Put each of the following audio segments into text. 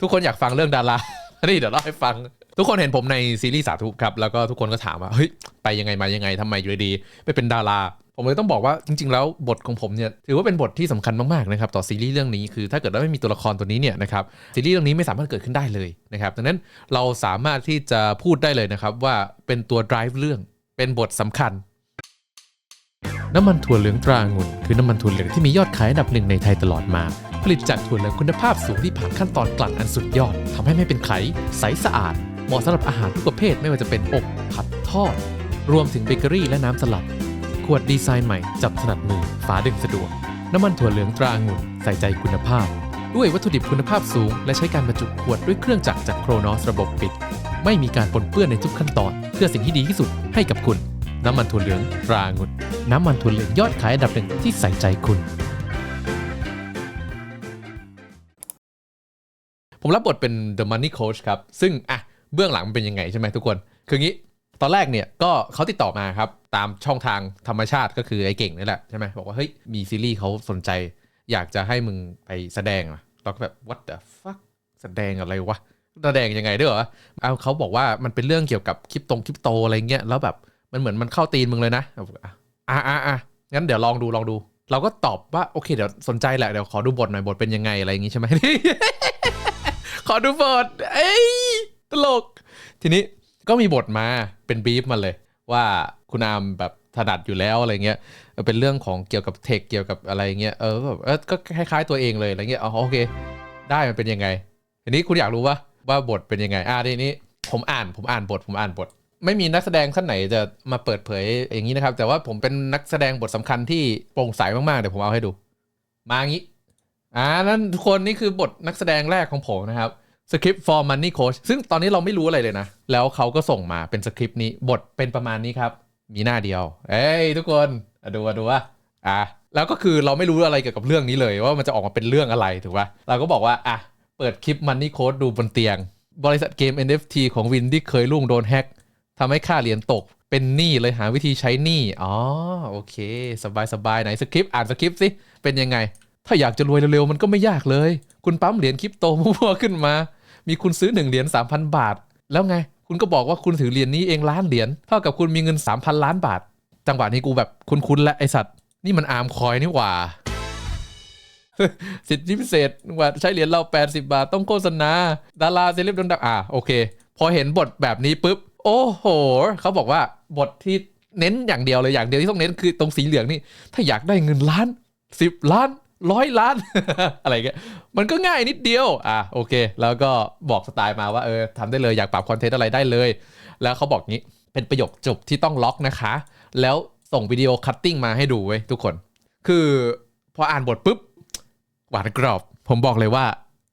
ทุกคนอยากฟังเรื่องดารา นี่เดี๋ยวเล่าให้ฟัง ทุกคนเห็นผมในซีรีส์สาธุครับ แล้วก็ทุกคนก็ถามว่า เฮ้ย ไปยังไงมายังไงทำไมอยู่ดีๆไปเป็นดารา ผมเลยต้องบอกว่าจริง ๆ แล้วบทของผมเนี่ยถือว่าเป็นบทที่สำคัญมากๆนะครับต่อซีรีส์เรื่องนี้ คือถ้าเกิดว่าไม่มีตัวละครตัวนี้เนี่ยนะครับซีรีส์เรื่องนี้ไม่สามารถเกิดขึ้นได้เลยนะครับ ดังนั้นเราสามารถที่จะพูดได้เลยนะครับว่าเป็นตัว drive เรื่องเป็นบทสำคัญน้ำมันถั่วเหลืองตรางุ่นคือน้ำมันถั่วเหลืองที่มียอดขายอันดับหนึ่งในไทยตลอดมา ลิตจากถั่วเหลืองคุณภาพสูงที่ผ่านขั้นตอนกลั่นอันสุดยอดทำให้ไม่เป็นไข ใสสะอาด เหมาะสำหรับอาหารทุกประเภทไม่ว่าจะเป็นอบผัดทอด รวมถึงเบเกอรี่และน้ำสลัด ขวดดีไซน์ใหม่จับถนัดมือฝาดึงสะดวก น้ำมันถั่วเหลืองตราองุ่นใส่ใจคุณภาพ ด้วยวัตถุดิบคุณภาพสูง และใช้การบรรจุขวดด้วยเครื่องจักรจากโครนอสระบบปิด ไม่มีการปนเปื้อนในทุกขั้นตอน เพื่อสิ่งที่ดีที่สุดให้กับคุณ น้ำมันถั่วเหลืองตรางุ่นน้ำมันถั่วเหลืองยอดขายอันดับหนึ่งที่ใส่ใจคุณ ผมรับบทเป็น The Money Coach ครับ ซึ่งอะเบื้องหลังมันเป็นยังไงใช่ไหมทุกคน คืองี้ตอนแรกเนี่ยก็เขาติดต่อมาครับตามช่องทางธรรมชาติก็คือไอ้เก่งนี่แหละใช่ไหมบอกว่าเฮ้ยมีซีรีส์เขาสนใจ อยากจะให้มึงไปแสดงอะเราก็แบบ what the fuck แสดงอะไรวะแสดงยังไงด้วยเหรอเอาเขาบอกว่ามันเป็นเรื่องเกี่ยวกับคริปตงคริปโตอะไรเงี้ยแล้วแบบมันเหมือนมันเข้าตีนมึงเลยนะอะอะอะงั้นเดี๋ยวลองดูลองดู เราก็ตอบว่าโอเคเดี๋ยวสนใจแหละเดี๋ยวขอดูบทหน่อยบทเป็นยังไงอะไรอย่างงี้ใช่ไหม ขอดูบทเอ้ยตลก ทีนี้ก็มีบทมาเป็นบีฟมาเลย ว่าคุณอามแบบถนัดอยู่แล้วอะไรเงี้ยเป็นเรื่องของเกี่ยวกับเทคเกี่ยวกับอะไรเงี้ยเออแบบเออก็คล้ายๆตัวเองเลยอะไรเงี้ยอ๋อโอเค ได้มันเป็นยังไงทีนี้คุณอยากรู้ว่าว่าบทเป็นยังไงอ่าทีนี้ผมอ่านผมอ่านบทผมอ่านบท ไม่มีนักแสดงท่านไหนจะมาเปิดเผยอย่างนี้นะครับ แต่ว่าผมเป็นนักแสดงบทสำคัญที่โปร่งใสมากๆเดี๋ยวผมเอาให้ดู มางี้ อ่านั่นทุกคนนี่คือบทนักแสดงแรกของผมนะครับสคริปต์ for money coach ซึ่งตอนนี้เราไม่รู้อะไรเลยนะ แล้วเขาก็ส่งมาเป็นสคริปต์นี้บทเป็นประมาณนี้ครับ มีหน้าเดียว เอ้ยทุกคนดูอะดูว่าอะแล้วก็คือเราไม่รู้อะไรเกี่ยวกับเรื่องนี้เลยว่ามันจะออกมาเป็นเรื่องอะไรถูกปะเราก็บอกว่าอะเปิดคลิป money coach ดูบนเตียง บริษัทเกม NFT ของวินที่เคยลุ่งโดนแฮ็กทำให้ค่าเหรียญตกเป็นหนี้เลยหาวิธีใช้หนี้อ๋อโอเค สบายสบายไหนสคริปต์อ่านสคริปต์สิเป็นยังไง ถ้าอยากจะรวยเร็วๆ มันก็ไม่ยากเลย คุณปั๊มเหรียญคริปโตมั่วๆขึ้นมา มีคุณซื้อ1เหรียญ3,000 บาท แล้วไง คุณก็บอกว่าคุณถือเหรียญนี้เองล้านเหรียญ เท่ากับคุณมีเงิน 3,000 ล้านบาท จังหวะนี้กูแบบคุ้นๆและไอสัตว์ นี่มันอาร์มคอยนี่หว่า สิทธิพิเศษว่าใช้เหรียญเรา 80 บาทต้องโฆษณา ดาราเซเลบดังๆอะโอเค พอเห็นบทแบบนี้ปุ๊บ โอ้โห เขาบอกว่าบทที่เน้นอย่างเดียวเลยอย่างเดียวที่ต้องเน้นคือตรงสีเหลืองนี่ ถ้าอยากได้เงินล้าน 10 ล้าน ร้อยล้าน อะไรเงี้ยมันก็ง่ายนิดเดียวอะโอเค แล้วก็บอกสไตล์มาว่าเออทำได้เลยอยากปรับคอนเทนต์อะไรได้เลย แล้วเขาบอกงี้เป็นประโยคจบที่ต้องล็อกนะคะ แล้วส่งวิดีโอคัตติ้งมาให้ดูไว้ยทุกคน คือพออ่านบทปุ๊บหวานกรอบ ผมบอกเลยว่า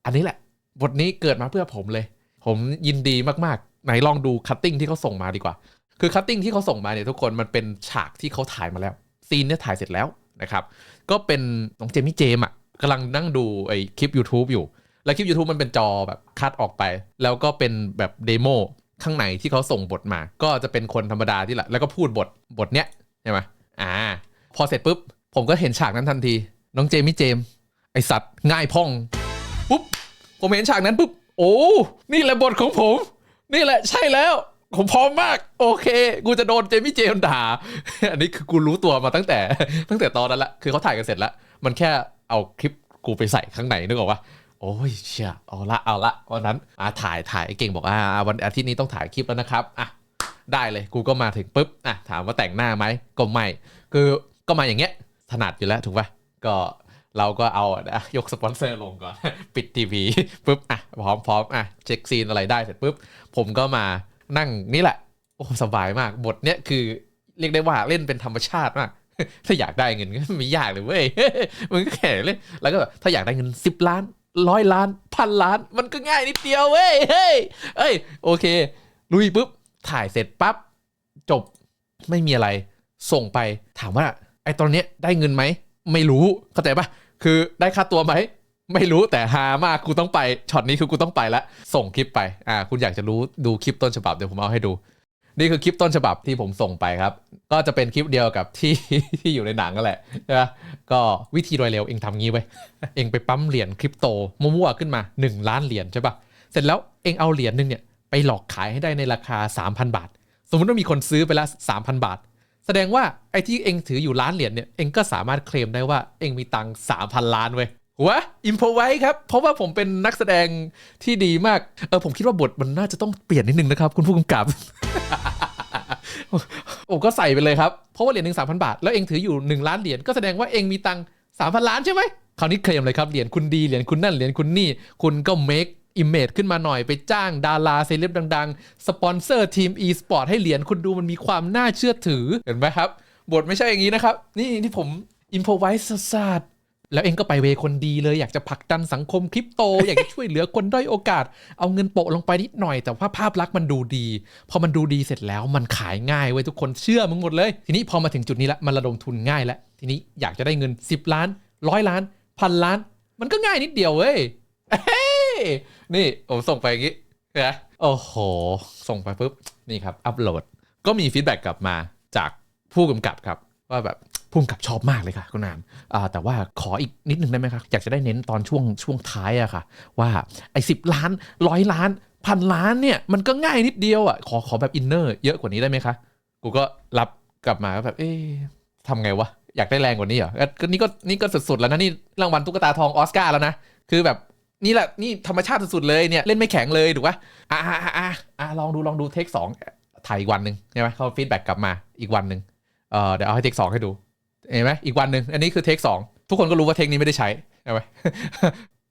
อันนี้แหละ บทนี้เกิดมาเพื่อผมเลย ผมยินดีมากๆไหนลองดูคัตติ้งที่เขาส่งมาดีกว่า คือคัตติ้งที่เขาส่งมาเนี่ยทุกคนมันเป็นฉากที่เขาถ่ายมาแล้วซีนเนี่ยถ่ายเสร็จแล้ว นะครับ ก็เป็นน้องเจมี่เจมส์อะกำลังนั่งดูไอ้คลิป YouTube อยู่ แล้วคลิป YouTube มันเป็นจอแบบคัดออกไป แล้วก็เป็นแบบเดโมข้างในที่เขาส่งบทมา ก็จะเป็นคนธรรมดาที่แหละแล้วก็พูดบทบทเนี้ยใช่ไหมอ่า พอเสร็จปุ๊บ ผมก็เห็นฉากนั้นทันที น้องเจมี่เจม์ไอสัตว์ง่ายพ่องปุ๊บผมเห็นฉากนั้นปุ๊บโอ้นี่แหละบทของผม นี่แหละใช่แล้ว ผมพร้อมมาก โอเค กูจะโดนเจมี่เจมด่า อันนี้คือกูรู้ตัวมาตั้งแต่ ตั้งแต่ตอนนั้นละ คือเขาถ่ายกันเสร็จแล้ว มันแค่เอาคลิปกูไปใส่ข้างในนึกออกปะโอ้ยเชี่ยเอาละเอาละวันนั้นอ่าถ่ายถ่ายเก่งบอกอ่าอ่าวันอาทิตย์นี้ต้องถ่ายคลิปแล้วนะครับอะได้เลยกูก็มาถึงปุ๊บอะถามว่าแต่งหน้าไหมก็ไม่คือก็มาอย่างเงี้ยถนัดอยู่แล้วถูกปะก็เราก็เอาอะยกสปอนเซอร์ลงก่อน ปิดทีวีปุ๊บอะพร้อมพร้อมอะเช็คซีนอะไรได้เสร็จปุ๊บผมก็มา นั่งนี่แหละ โอ้สบายมากบทเนี้ยคือเรียกได้ว่าเล่นเป็นธรรมชาติมาก ถ้าอยากได้เงินก็ไม่ยากเลยเว้ยมันก็แค่เล่นแล้วก็แบบถ้าอยากได้เงิน10ล้านร้อยล้านพันล้าน มันก็ง่ายนิดเดียวเว้ยเฮ้ยเอ้ยโอเคลุยปุ๊บถ่ายเสร็จปั๊บจบไม่มีอะไร ส่งไปถามว่า ไอ้ตอนเนี้ยได้เงินไหม ไม่รู้เข้าใจปะคือได้ค่าตัวไหม ไม่รู้แต่ฮามากกูต้องไปช็อตนี้คือกูต้องไปละส่งคลิปไปอ่าคุณอยากจะรู้ดูคลิปต้นฉบับเดี๋ยวผมเอาให้ดู นี่คือคลิปต้นฉบับที่ผมส่งไปครับ ก็จะเป็นคลิปเดียวกับที่ที่อยู่ในหนังนั่นแหละใช่ปะก็วิธีโดยเร็วเองทำงี้ไว้เองไปปั๊มเหรียญคริปโตมั่วๆขึ้นมา 1 ล้านเหรียญใช่ปะเสร็จแล้วเองเอาเหรียญหนึงเนี่ยไปหลอกขายให้ได้ในราคา 3,000 บาท สมมติว่ามีคนซื้อไปแล้ว3,000 บาท แสดงว่าไอ้ที่เองถืออยู่ล้านเหรียญเนี่ยเองก็สามารถเคลมได้ว่าเองมีตังค์3,000 ล้านเว้ย หัวอิมพอไว้ครับ เพราะว่าผมเป็นนักแสดงที่ดีมาก เออผมคิดว่าบทมันน่าจะต้องเปลี่ยนนิดนึงนะครับ คุณผู้กำกับผมก็ใส่ไปเลยครับ เพราะว่าเหรียญหนึ่งสามพันบาท แล้วเองถืออยู่หนึ่งล้านเหรียญก็แสดงว่าเองมีตังสามพันล้านใช่ไหมคราวนี้เคลมเลยครับเหรียญคุณดีเหรียญคุณนั่นเหรียญคุณนี่ คุณก็ make image ขึ้นมาหน่อยไปจ้างดาราเซเลบดัง ๆ สปอนเซอร์ทีม e-sport ให้เหรียญคุณดูมันมีความน่าเชื่อถือเห็นไหมครับ บทไม่ใช่อย่างนี้นะครับ นี่ที่ผม improvise ศาสตร์ แล้วเองก็ไปเวคนดีเลยอยากจะผลักดันสังคมคริปโต อยากจะช่วยเหลือคนด้อยโอกาส เอาเงินโปะลงไปนิดหน่อยแต่ว่าภาพลักษณ์มันดูดี พอมันดูดีเสร็จแล้วมันขายง่ายเว้ยทุกคนเชื่อมึงหมดเลย ทีนี้พอมาถึงจุดนี้ละมันระดมทุนง่ายแล้วทีนี้อยากจะได้เงิน 10 ล้านร้อยล้านพันล้าน มันก็ง่ายนิดเดียวเว้ยนี่ผมส่งไปอย่างงี้นะโอ้โห ส่งไปปุ๊บนี่ครับอัปโหลดก็มีฟีดแบ็กกลับมาจากผู้กำกับครับ ว่าแบบ ผู้กำกับชอบมากเลยค่ะคุณนามแต่ว่าขออีกนิดนึงได้ไหมครับอยากจะได้เน้นตอนช่วงช่วงท้ายอะค่ะ ว่าไอ้สิบล้านร้อยล้านพันล้านเนี่ยมันก็ง่ายนิดเดียวอะขอขอแบบอินเนอร์เยอะกว่านี้ได้ไหมคะกูก็รับกลับมาก็แบบเอ๊ะทำไงวะอยากได้แรงกว่านี้เหรอก็นี่ก็นี่ก็สุดๆแล้วนะนี่รางวัลตุ๊กตาทองออสการ์แล้วนะคือแบบนี่แหละนี่ธรรมชาติสุดๆเลยเนี่ยเล่นไม่แข็งเลยถูกปะอะอะอะอะอะลองดูลองดูเทคสองถ่ายอีกวันหนึ่งใช่ไหมเขาฟีดแบ็กกลับมาอีกวันหนึ่งเออเดี๋ยวเอาให้เทคสองให้ดู เห็นไหมอีกวันหนึ่งอันนี้คือเทคสองทุกคนก็รู้ว่าเทคนี้ไม่ได้ใช้ใช่ไหม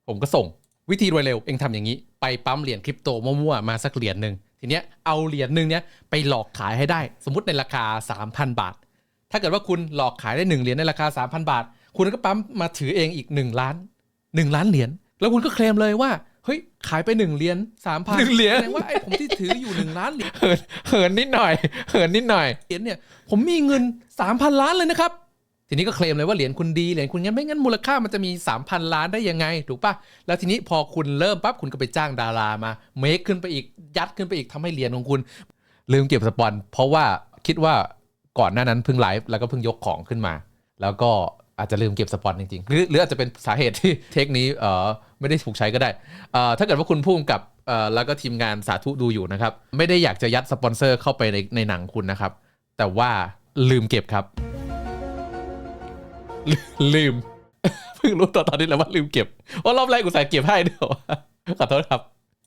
ผมก็ส่งวิธีรวยเร็วเองทำอย่างนี้ ไปปั๊มเหรียญคริปโตมั่วๆมาสักเหรียญหนึ่งทีเนี้ยเอาเหรียญหนึ่งเนี้ยไปหลอกขายให้ได้ สมมติในราคา 3,000 บาท ถ้าเกิดว่าคุณหลอกขายได้1เหรียญในราคา 3,000 บาท คุณก็ปั๊มมาถือเองอีก 1 ล้าน 1 ล้านเหรียญแล้วคุณก็เคลมเลยว่าเฮ้ยขายไป1เหรียญ3,000หนึ่งเหรียญแสดงว่าไอ้ผมที่ถืออยู่1ล้านเหรียญเหินเหินนิดหน่อยเหินนิดหน่อยเหรียญเนี่ยผมมีเงิน3,000ล้านเลยนะครับ ทีนี้ก็เคลมเลยว่าเหรียญคุณดีเหรียญคุณงั้นไม่งั้นมูลค่ามันจะมี 3,000 ล้านได้ยังไง ถูกปะแล้วทีนี้พอคุณเริ่มปั๊บคุณก็ไปจ้างดารามาเมคขึ้นไปอีกยัดขึ้นไปอีกทำให้เหรียญของคุณ ลืมเก็บสปอน เพราะว่าคิดว่าก่อนหน้านั้นเพิ่งไลฟ์แล้วก็เพิ่งยกของขึ้นมา แล้วก็อาจจะลืมเก็บสปอนจริงๆหรือหรืออาจจะเป็นสาเหตุที่เทคนี้เออไม่ได้ถูกใช้ก็ได้เอ่อถ้าเกิดว่าคุณพุ่งกับเอ่อแล้วก็ทีมงานสาธุดูอยู่นะครับ ไม่ได้อยากจะยัดสปอนเซอร์เข้าไปในในหนังคุณนะครับ แต่ว่าลืมเก็บครับ ลืม เพิ่งรู้ตอนตอนนี้แหล้วว่าลืมเก็บว่ารอบแรกกูใส่เก็บให้เดี๋ยวขอโทษครับ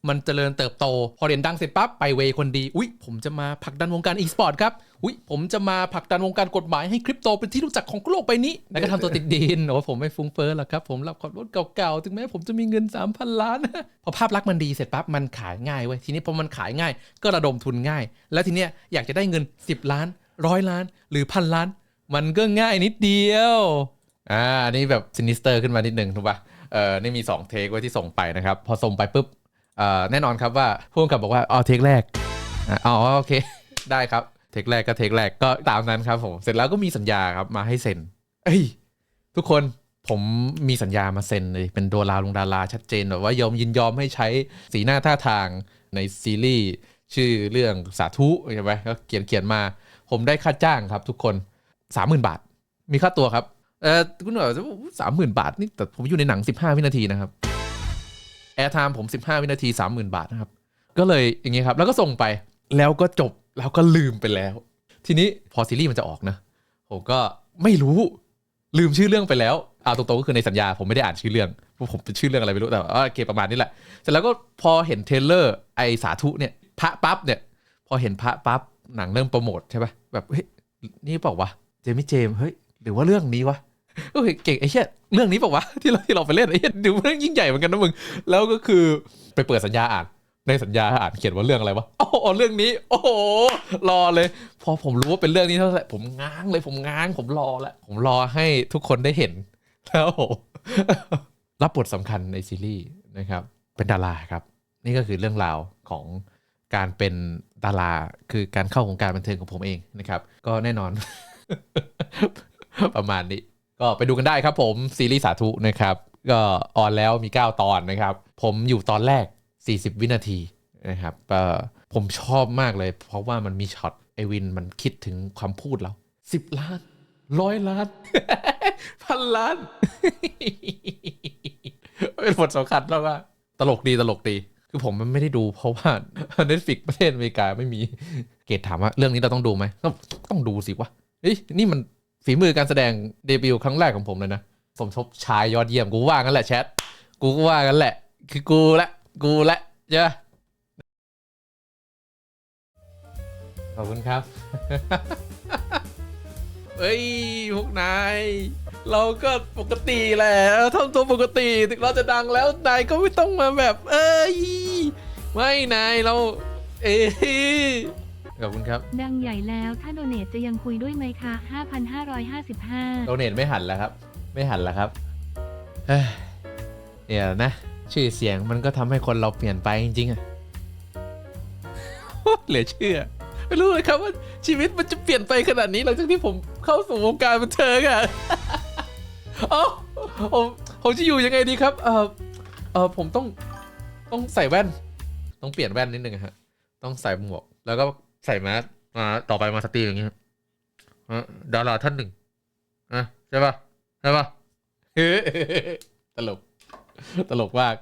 มันเจริญเติบโต พอเรียนดังเสร็จปั๊บไปเวคนดี อุ๊ยผมจะมาผลักดันวงการอีสปอร์ตครับ อุ๊ยผมจะมาผลักดันวงการกฎหมายให้คริปโตเป็นที่รู้จักของโลกใบนี้ แล้วก็ทำตัวติดดินโอ้ผมไม่ฟุ้งเฟ้อหรอกครับ ผมรับขับรถเก่าๆ ถึงแม้ผมจะมีเงิน 3,000 ล้าน พอภาพลักษณ์มันดีเสร็จปั๊บมันขายง่ายเว้ย ทีนี้พอมันขายง่าย ก็ระดมทุนง่าย แล้วทีเนี้ยอยากจะได้เงิน 10 ล้านร้อยล้าน หรือพันล้าน มันก็ง่ายนิดเดียว อ่าอันนี้แบบซินิสเตอร์ขึ้นมานิดนึงถูกปะเออนี่มี2เทคไว้ที่ส่งไปนะครับ พอส่งไปปุ๊บเอ่อแน่นอนครับว่าผู้กำกับบอกว่าอ๋อเทคแรกอ๋อโอเค ได้ครับเทคแรกก็เทคแรกก็ตามนั้นครับผมเสร็จแล้วก็มีสัญญาครับมาให้เซ็น เอ้ย ทุกคนผมมีสัญญามาเซ็นเลยเป็นตัวลาลงดาราชัดเจนแบบว่ายอมยินยอมให้ใช้สีหน้าท่าทางในซีรีส์ชื่อเรื่องสาธุใช่ไหมก็เขียนเขียนมา ผมได้ค่าจ้างครับทุกคน สามหมื่นบาท มีค่าตัวครับเออคุณหน่อยสามหมื่นบาทนี่แต่ผมอยู่ในหนังสิบห้าวินาทีนะครับแอร์ไทม์ผมสิบห้าวินาทีสามหมื่นบาทนะครับ ก็เลยอย่างงี้ครับ แล้วก็ส่งไปแล้วก็จบแล้วก็ลืมไปแล้ว ทีนี้พอซีรีส์มันจะออกนะผมก็ไม่รู้ลืมชื่อเรื่องไปแล้วเอาตรงๆก็คือในสัญญาผมไม่ได้อ่านชื่อเรื่องผมเป็นชื่อเรื่องอะไรไม่รู้แต่ว่าโอเคประมาณนี้แหละเสร็จแล้วก็พอเห็นเทเลอร์ไอสาธุเนี่ยพระปั๊บเนี่ย พอเห็นพระปั๊บหนังเริ่มโปรโมทใช่ปะแบบเฮ้ยนี่เปล่าวะ เจมี่เจมเฮ้ยหรือว่าเรื่องนี้วะโอ้ยเก่งไอ้เหี้ยเรื่องนี้เปล่าวะที่เราที่เราไปเล่นไอ้เหี้ยดูเรื่องยิ่งใหญ่เหมือนกันนะมึงแล้วก็คือไปเปิดสัญญาอ่านในสัญญาอ่านเขียนว่าเรื่องอะไรวะโอ้โหเรื่องนี้ โอ้โหรอเลย พอผมรู้ว่าเป็นเรื่องนี้เท่าไหร่ผมง้างเลยผมง้างผมรอแล้วผมรอให้ทุกคนได้เห็นแล้วรับบทสำคัญในซีรีส์นะครับ เป็นดาราครับ นี่ก็คือเรื่องราวของการเป็นดาราคือการเข้าวงการบันเทิงของผมเองนะครับ ก็แน่นอน ประมาณนี้ ก็ไปดูกันได้ครับผม ซีรีส์สาธุนะครับ ก็ออนแล้วมี 9 ตอนนะครับ ผมอยู่ตอนแรก 40 วินาทีนะครับเออผมชอบมากเลย เพราะว่ามันมีช็อตไอวินมันคิดถึงความพูดเราสิบล้านร้อยล้านพันล้าน เป็นบทสำคัญแล้วว่าตลกดีตลกดี คือผมมันไม่ได้ดูเพราะว่า Netflix ประเทศอเมริกาไม่มี เกตถามว่าเรื่องนี้เราต้องดูไหมต้องต้องดูสิวะ เฮ้ยนี่มันฝีมือการแสดงเดบิวต์ครั้งแรกของผมเลยนะสมทบชายยอดเยี่ยมกูว่างั้นแหละแชทกูก็ว่างั้นแหละ คือกูละกูละใช่ปะขอบคุณครับ เฮ้ยพวกนาย เราก็ปกติแหละเราทำตัวปกติถึงเราจะดังแล้วนายก็ไม่ต้องมาแบบ เอ้ย ไม่นายเรา เอ้ย ขอบคุณครับดังใหญ่แล้วถ้าโดเนทจะยังคุยด้วยไหมคะ 5,555 โดเนทไม่หันแล้วครับ ไม่หันแล้วครับเฮ้ยเดี๋ยวนะ ชื่อเสียงมันก็ทำให้คนเราเปลี่ยนไปจริงๆอะ เหลือเชื่อ ไม่รู้เลยครับว่าชีวิตมันจะเปลี่ยนไปขนาดนี้หลังจากที่ผมเข้าสู่วงการบันเทิงอะ เอ้าผมผมจะอยู่ยังไงดีครับ เออเออผมต้องต้องใส่แว่น ต้องเปลี่ยนแว่นนิดนึงอะฮะ ต้องใส่หมวก แล้วก็ ใส่แมสมาต่อไปมาสตรีมอย่างเงี้ยดาราท่านหนึ่งอะใช่ปะใช่ปะตลก ตลกมาก